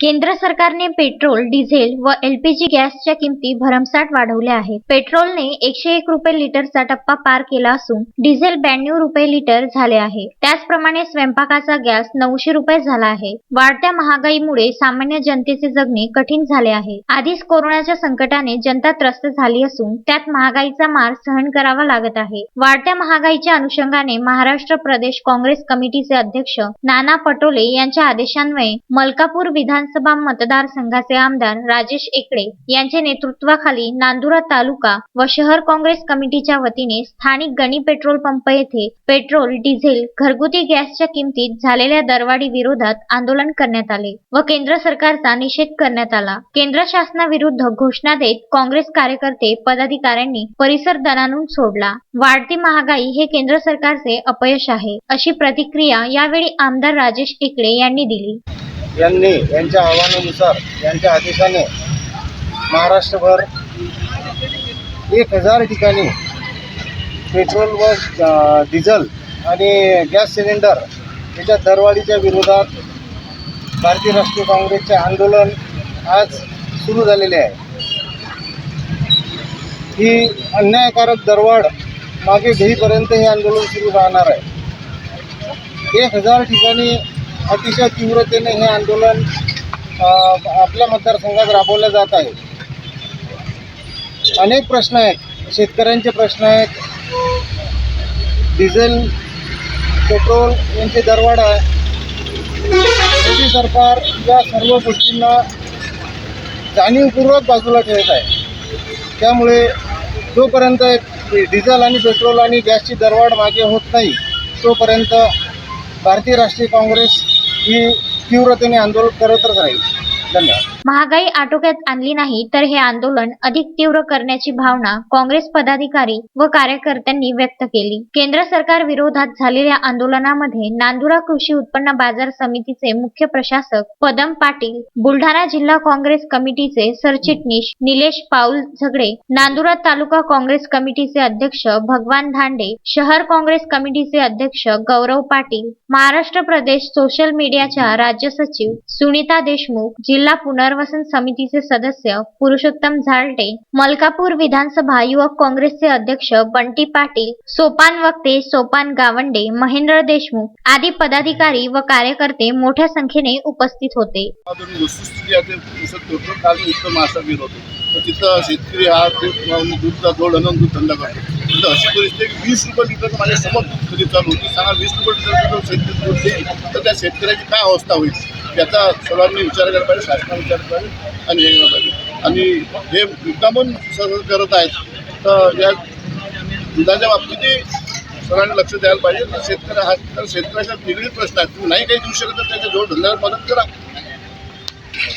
केंद्र सरकारने petrol diesel व एलपीजी गॅसच्या किमती भरमसाठ वाढवल्या आहेत. पेट्रोलने एकशे एक रुपये लिटरचा टप्पा पार केला असून डिझेल ब्याण्णव रुपये लिटर झाले आहे. त्याचप्रमाणे स्वयंपाकाचा गॅस नऊशे रुपये झाला आहे. वाढत्या महागाईमुळे सामान्य जनतेचे जगणे कठीण झाले आहे. आधीच कोरोनाच्या संकटाने जनता त्रस्त झाली असून त्यात महागाईचा मार सहन करावा लागत आहे. वाढत्या महागाईच्या अनुषंगाने महाराष्ट्र प्रदेश काँग्रेस कमिटीचे अध्यक्ष नाना पटोले यांच्या आदेशान्वये मलकापूर विधान विधानसभा मतदारसंघाचे आमदार राजेश एकळे यांच्या नेतृत्वाखाली नांदुरा तालुका व शहर काँग्रेस कमिटीच्या वतीने स्थानिक गणी पेट्रोल पंप येथे पेट्रोल डिझेल घरगुती गॅसच्या किमतीत झालेल्या दरवाढी विरोधात आंदोलन करण्यात आले व केंद्र सरकारचा निषेध करण्यात आला. केंद्र शासनाविरुद्ध घोषणा देत काँग्रेस कार्यकर्ते पदाधिकाऱ्यांनी परिसर दणानून सोडला. वाढती महागाई हे केंद्र सरकारचे अपयश आहे अशी प्रतिक्रिया यावेळी आमदार राजेश एकळे यांनी दिली. यांनी यांच्या आव्हानानुसार यांच्या आदेशाने महाराष्ट्रभर एक हजार ठिकाणी पेट्रोल व डिझल डिझेल आणि गॅस सिलेंडर याच्या दरवाढीच्या विरोधात भारतीय राष्ट्रीय काँग्रेसचे आंदोलन आज सुरू झालेले आहे. ही अन्यायकारक दरवाढ मागे घेईपर्यंत हे आंदोलन सुरू राहणार आहे. एक हजार ठिकाणी अतिशय तीव्रतेने हे आंदोलन आपल्या मतदारसंघात राबवलं जात आहे. अनेक प्रश्न आहेत. शेतकऱ्यांचे प्रश्न आहेत. डिझेल पेट्रोल यांची दरवाढ आहे. मोदी सरकार या सर्व गोष्टींना जाणीवपूर्वक बाजूला ठेवत आहे. त्यामुळे जोपर्यंत डिझेल आणि पेट्रोल आणि गॅसची दरवाढ मागे होत नाही तोपर्यंत भारतीय राष्ट्रीय काँग्रेस ही तीव्रतेने आंदोलन करतच राहील. धन्यवाद. महागाई आटोक्यात आणली नाही तर हे आंदोलन अधिक तीव्र करण्याची भावना काँग्रेस पदाधिकारी व कार्यकर्त्यांनी व्यक्त केली. केंद्र सरकार विरोधात झालेल्या आंदोलनामध्ये नांदुरा कृषी उत्पन्न बाजार समितीचे मुख्य प्रशासक पदम पाटील बुलढाणा जिल्हा काँग्रेस कमिटीचे सरचिटणीस निलेश पाऊल झगडे नांदुरा तालुका काँग्रेस कमिटीचे अध्यक्ष भगवान धांडे शहर काँग्रेस कमिटीचे अध्यक्ष गौरव पाटील महाराष्ट्र प्रदेश सोशल मीडियाच्या राज्य सचिव सुनीता देशमुख जिल्हा पुनर्वसन समितीचे सदस्य पुरुषोत्तम झालटे मलकापूर विधानसभा युवक काँग्रेसचे अध्यक्ष बंटी पाटील सोपान वक्ते सोपान गावंडे महेंद्र देशमुख आदी पदाधिकारी व कार्यकर्ते मोठ्या संख्येने उपस्थित होते. तर तिथं शेतकरी हा दूध दूधचा जोड आणून दूध धंदा करतो. तर अशी परिस्थिती आहे की वीस रुपये लिटर माझ्यासमोर कधी चालू होती. सांगा वीस रुपये लिटर जर शेतकरी दूध देईल. तर त्या शेतकऱ्याची काय अवस्था होईल? याचा सर्वांनी विचार करायला पाहिजे शासनाने विचार पाहिजे आणि हे करायला पाहिजे. आणि हे मुद्दामून सर्व करत आहेत. तर या दुधाच्या बाबतीतही सर्वांनी लक्ष द्यायला पाहिजे. तर शेतकऱ्या हा तर शेतकऱ्याचा निगडीत प्रश्न आहे. तुम्ही नाही काही देऊ शकत तर त्याच्या जोड धंद्याला मदत करा.